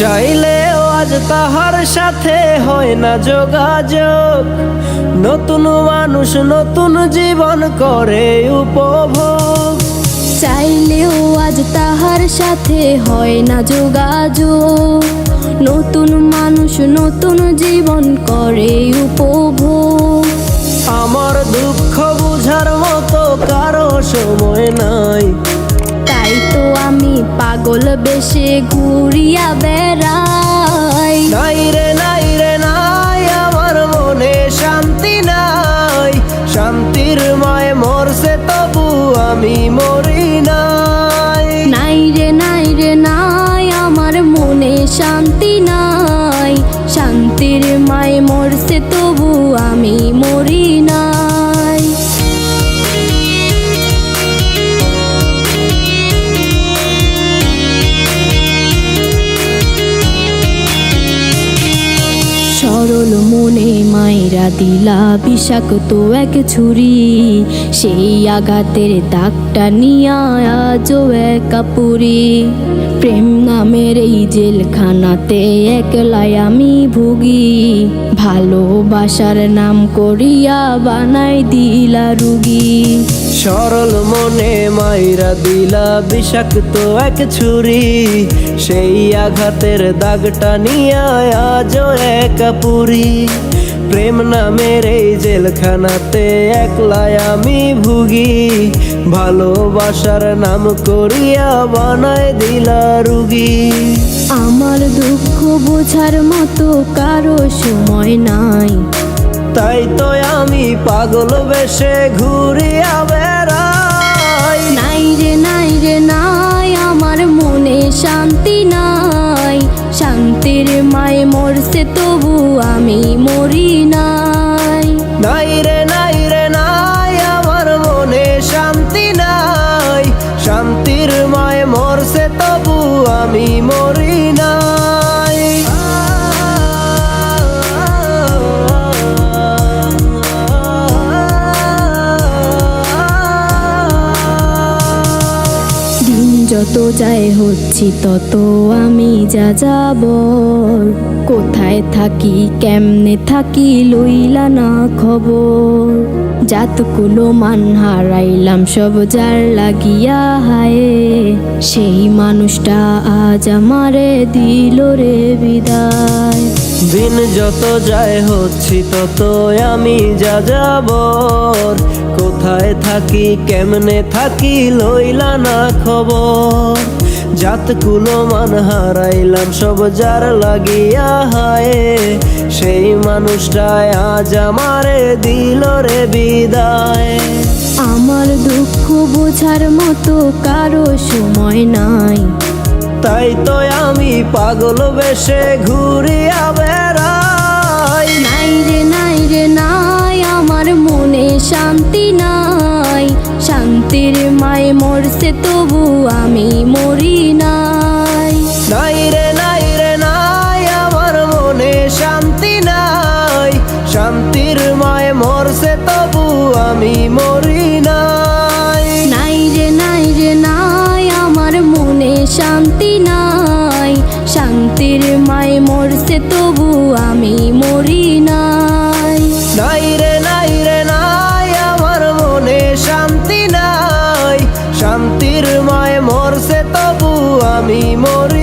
চাইলেও আজ তাহার সাথে হয় না যোগাযোগ। নতুন মানুষ নতুন জীবন করে উপভোগ। চাইলেও আজ তাহার সাথে হয় না যোগাযোগ। নতুন মানুষ নতুন জীবন করে উপভোগ। পাগল বেশে ঘুরিয়া বেড়াই। নাই রে নাই রে নাই আমার মনে শান্তি নাই। শান্তির মায় মরছে তবু আমি মরি নাই। নাই রে নাই রে নাই আমার মনে শান্তি নাই। শান্তির মায় মরছে তবু আমি মরি নাই সরল মনে মায়েরা দিলা বিষাক্ত এক ছুরি। সেই আঘাতের দাগটা নিয়া আজও একা পুরি। প্রেম নামের এই জেলখানাতে একলাই আমি ভুগি। ভালোবাসার নাম করিয়া বানাই দিলা রুগী। সরল মনে মাইরা দিলা বিষাক্ত এক ছুরি। সেই আঘাতের দাগটা নিয়ে আজও একা পুরি। প্রেম নামের এই জেলখানাতে একলাই আমি ভুগি। ভালোবাসার নাম করিয়া বানায় দিলা রুগী। আমার দুঃখ বোঝার মতো কারও সময় নাই। তাই তো আমি পাগল বেশে ঘুরিয়া বেড়াই। নাই রে নাই মরছে তবু আমি মরি নাই। নাই রে নাই রে, নাই, আমার মনে শান্তি নাই। শান্তির মায় মরছে তবু আমি মরি নাই। যত যায় হচ্ছি, তত আমি যা যাব কোথায় থাকি, কেমনে থাকি, লইলা না খবর। জাতকুলো মান হারাইলাম, সব যার লাগিয়া হায়। সেই মানুষটা আজ আমারে দিল রে বিদায়। দিন যত যায় হচ্ছি তত আমি যা যাবর কোথায় থাকি, কেমনে থাকি, লইলা না খবর। জাত কুলো মান হারাইলাম, সব যার লাগিয়া হায়। সেই মানুষটায় আজ আমারে দিল রে বিদায়। আমার দুঃখ বোঝার মতো কারও সময় নাই। তাই তো আমি পাগল বেশে ঘুরিয়া বেড়াই। নাই রে নাই রে, নাই, আমার মনে শান্তি নাই। শান্তির মায় মরছে তবু আমি মরি নাই মরছে তবু আমি মরি নাই। নাই রে নাই রে, নাই, আমার মনে শান্তি নাই। শান্তির মায় মরছে তবু আমি মরি